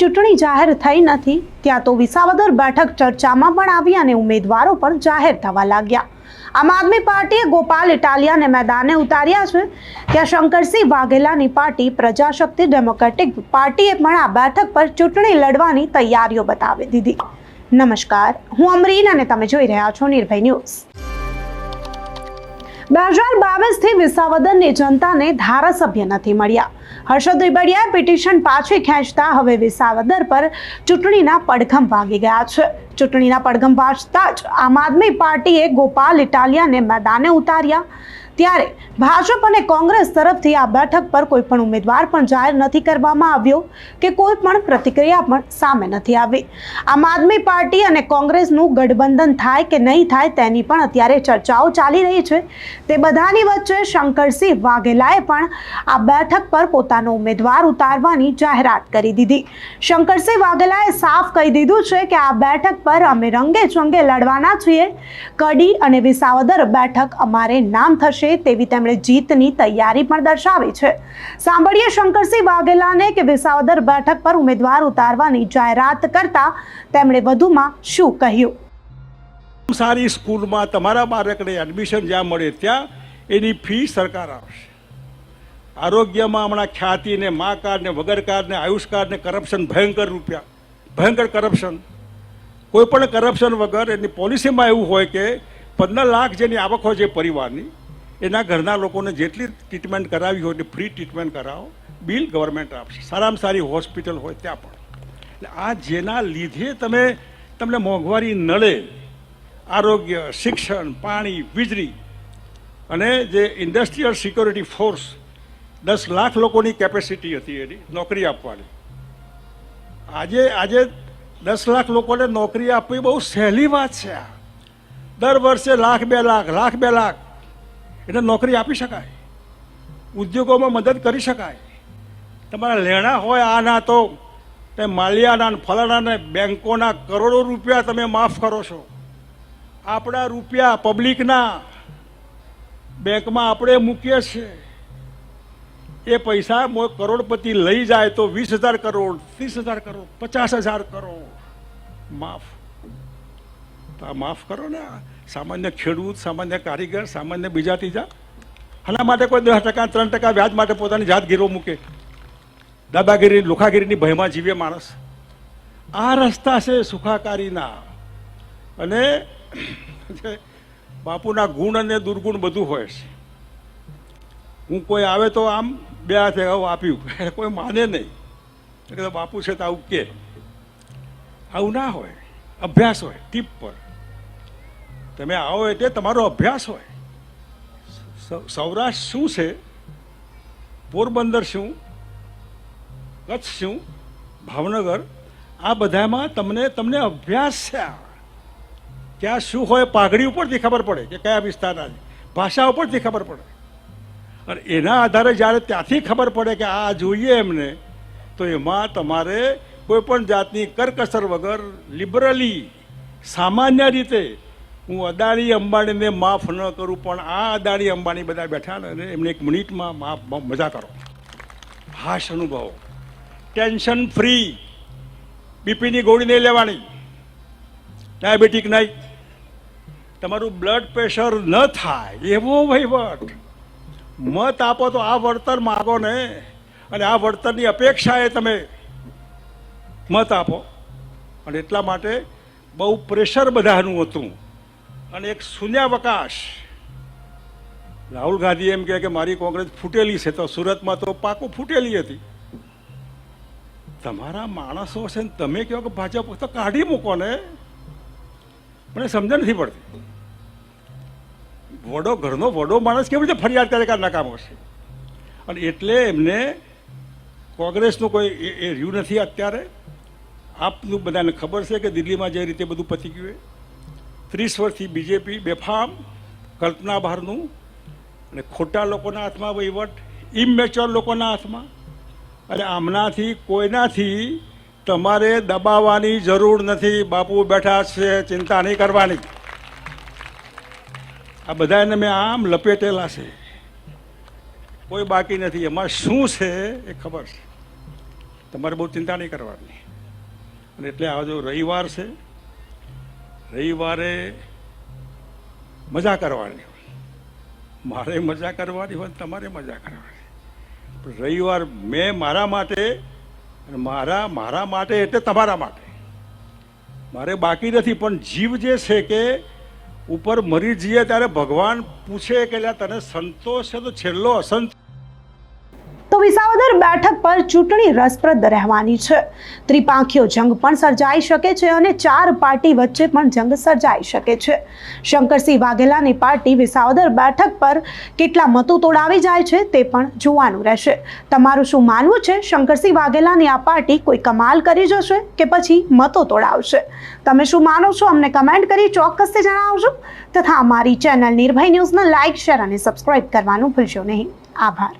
ચૂંટણી જાહેર થઈ નથી, ત્યાં તો વિસાવદર બેઠક ચર્ચામાં પણ આવી અને ઉમેદવારો પણ જાહેર થવા લાગ્યા. આમ આદમી પાર્ટીએ ગોપાલ ઇટાલિયાને મેદાને ઉતાર્યા છે. ત્યાં શંકરસિંહ વાઘેલાની પાર્ટી પ્રજાશક્તિ ડેમોક્રેટિક પાર્ટીએ પણ આ બેઠક પર ચૂંટણી લડવાની તૈયારીઓ બતાવી દીધી. નમસ્કાર, હું અમરીન અને તમે જોઈ રહ્યા છો નિર્ભય ન્યૂઝ. બે હજાર બાવીસથી વિસાવદરની જનતાને ધારાસભ્ય નથી મળ્યા. હર્ષદ રીબડિયાએ પિટિશન પાછી ખેંચતા હવે વિસાવદર પર ચૂંટણીના પડઘમ ભાગી ગયા છે. ચૂંટણીના પડઘમ વાંચતા જ આમ આદમી પાર્ટીએ ગોપાલ ઇટાલિયાને મેદાને ઉતાર્યા. ત્યારે ભાજપ અને કોંગ્રેસ તરફથી આ બેઠક પર કોઈ પણ ઉમેદવાર પણ જાહેર નથી કરવામાં આવ્યો કે કોઈ પણ પ્રતિક્રિયા પણ સામે નથી આવી. આમ આદમી પાર્ટી અને કોંગ્રેસનું ગઠબંધન થાય કે નહીં થાય તેની પણ અત્યારે ચર્ચાઓ ચાલી રહી છે. તે બધાની વચ્ચે શંકરસિંહ વાઘેલાએ પણ આ બેઠક પર પોતાનો ઉમેદવાર ઉતારવાની જાહેરાત કરી દીધી. શંકરસિંહ વાઘેલાએ સાફ કહી દીધું છે કે આ બેઠક પર અમે રંગે ચંગે લડવાના છીએ. કડી અને વિસાવદર બેઠક અમારે નામ થશે. તેવી તેમણે જીતની તૈયારી પણ દર્શાવી છે. સાંભળીએ શંકરસિંહ વાઘેલાને કે વિસાવદર બેઠક પર ઉમેદવાર ઉતારવાની જાહેરાત કરતા તેમણે વધુમાં શું કહ્યું? સારી સ્કૂલમાં તમારા બાળકને એડમિશન જ્યાં મળે ત્યાં એની ફી સરકાર આપશે. આરોગ્યમાં હમણાં ખ્યાતિને, મા કાર્ડ ને વગર કાર્ડ ને આયુષ કાર્ડને કરપ્શન ભયંકર રૂપિયા, ભયંકર કરપ્શન કોઈ પણ કરપ્શન વગર એની પોલિસીમાં એવું હોય કે પંદર લાખ જેની આવક હોય છે પરિવારની એના ઘરના લોકોને જેટલી ટ્રીટમેન્ટ કરાવી હોય, એટલી ફ્રી ટ્રીટમેન્ટ કરાવો. બિલ ગવર્મેન્ટ આપશે. સારામાં સારી હોસ્પિટલ હોય ત્યાં પણ. એટલે આ જેના લીધે તમે, તમને મોંઘવારી નડે, આરોગ્ય, શિક્ષણ, પાણી, વીજળી, અને જે ઇન્ડસ્ટ્રીયલ સિક્યોરિટી ફોર્સ દસ લાખ લોકોની કેપેસિટી હતી એની, નોકરી આપવાની. આજે આજે દસ લાખ લોકોને નોકરી આપવી બહુ સહેલી વાત છે આ. દર વર્ષે લાખ બે લાખ લાખ બે લાખ. એને નોકરી આપી શકાય. ઉદ્યોગોમાં મદદ કરી શકાય. તમારા લેણા હોય આના તો તે માલિયાના ને ફલાણા બેંકોના કરોડો રૂપિયા તમે માફ કરો છો. આપણા રૂપિયા પબ્લિકના બેંકમાં આપણે મૂકીએ છીએ. એ પૈસા કરોડપતિ લઈ જાય તો વીસ હજાર કરોડ, ત્રીસ હજાર કરોડ, પચાસ હજાર કરોડ માફ. તો આ માફ કરો ને. સામાન્ય ખેડૂત, સામાન્ય કારીગર, સામાન્ય બીજા ત્રીજા આના માટે કોઈ દસ ટકા, ત્રણ ટકા વ્યાજ માટે પોતાની જાત ગીરો મૂકે. દાદાગીરી, લુખાગીરીની ભયમાં જીવે માણસ. આ રસ્તા છે સુખાકારીના. અને બાપુના ગુણ અને દુર્ગુણ બધું હોય છે. હું કોઈ આવે તો આમ બે હાથે આપ્યું કોઈ માને નહીં. એટલે બાપુ છે તો આવું કે. આવું ના હોય. અભ્યાસ હોય. ટીપ પર. તમે આવો એટલે તમારો અભ્યાસ હોય. સૌરાષ્ટ્ર શું છે? પોરબંદર શું? કચ્છ શું? ભાવનગર? આ બધામાં તમને તમને અભ્યાસ છે. આ. ક્યાં શું હોય પાઘડી ઉપરથી ખબર પડે કે કયા વિસ્તારના ભાષા ઉપરથી ખબર પડે. અને એના આધારે જ્યારે ત્યાંથી ખબર પડે કે આ જોઈએ એમને, તો એમાં તમારે કોઈ પણ જાતની કરકસર વગર લિબરલી સામાન્ય રીતે હું અદાણી અંબાણીને માફ ન કરું, પણ આ અદાણી અંબાણી બધા બેઠા ને, એમને એક મિનિટમાં માફ મજા કરો. હાશ અનુભવો. Tension free. બીપીની ગોળી નહીં લેવાની. ડાયાબિટીક નહીં. તમારું બ્લડ પ્રેશર ન થાય, એવો વહીવટ. મત આપો તો આ વળતર માગો ને, અને આ વળતરની અપેક્ષાએ તમે મત આપો. અને એટલા માટે બહુ પ્રેશર બધાનું હતું. અને એક શૂન્યાવકાશ રાહુલ ગાંધી એમ કે મારી કોંગ્રેસ ફૂટેલી છે, તો સુરતમાં તો પાકું ફૂટેલી હતી. તમારા માણસો છે ને, તમે કહો કે ભાજપ, તો કાઢી મૂકો ને. મને સમજણ નથી પડતી. વડો, ઘરનો વડો માણસ કેવી રીતે ફરિયાદ કરે કે નકામો છે અને એટલે એમને કોંગ્રેસનું કોઈ એ- રહ્યું નથી અત્યારે. આપનું બધાને ખબર છે કે દિલ્હીમાં જે રીતે બધું પતી ગયું. ત્રીસ વર્ષથી બીજેપી બેફામ કલ્પના બહારનું અને ખોટા લોકોના હાથમાં વહીવટ ઇમેચ્યોર લોકોના હાથમાં. અને આમનાથી કોઈનાથી તમારે દબાવવાની જરૂર નથી. બાપુ બેઠા છે, ચિંતા નહીં કરવાની. આ બધાને મેં આમ લપેટેલા છે. કોઈ બાકી નથી. એમાં શું છે એ ખબર છે. તમારે બહુ ચિંતા નહીં કરવાની. અને એટલે આ જો રવિવાર છે રવિવારે મજા કરવાની હોય. મારે મજા કરવાની હોય તમારે મજા કરવાની. રવિવાર મેં મારા માટે અને મારા મારા માટે એટલે તમારા માટે. મારે બાકી નથી, પણ જીવ જે છે કે ઉપર મરી જઈએ ત્યારે ભગવાન પૂછે કે તને સંતોષ છે તો છેલ્લો અસંત તો વિસાવદર બેઠક પર ચૂંટણી રસપ્રદ રહેવાની છે. ત્રિપાંખીયો જંગ પણ સર્જાઈ શકે છે અને ચાર પાર્ટી વચ્ચે પણ જંગ સર્જાઈ શકે છે. શંકરસિંહ વાઘેલાની પાર્ટી વિસાવદર બેઠક પર કેટલા મતો તોડાવી જાય છે તે પણ જોવાનું રહેશે. તમારું શું માનવું છે? શંકરસિંહ વાઘેલાની આ પાર્ટી કોઈ કમાલ કરી જશે કે પછી મતો તોડાવશે? તમે શું માનો છો? અમને કમેન્ટ કરી ચોક્કસથી જણાવજો. તથા અમારી ચેનલ નિર્ભય ન્યૂઝને લાઇક શેર અને સબસ્ક્રાઇબ કરવાનું ભૂલશો નહીં. આભાર.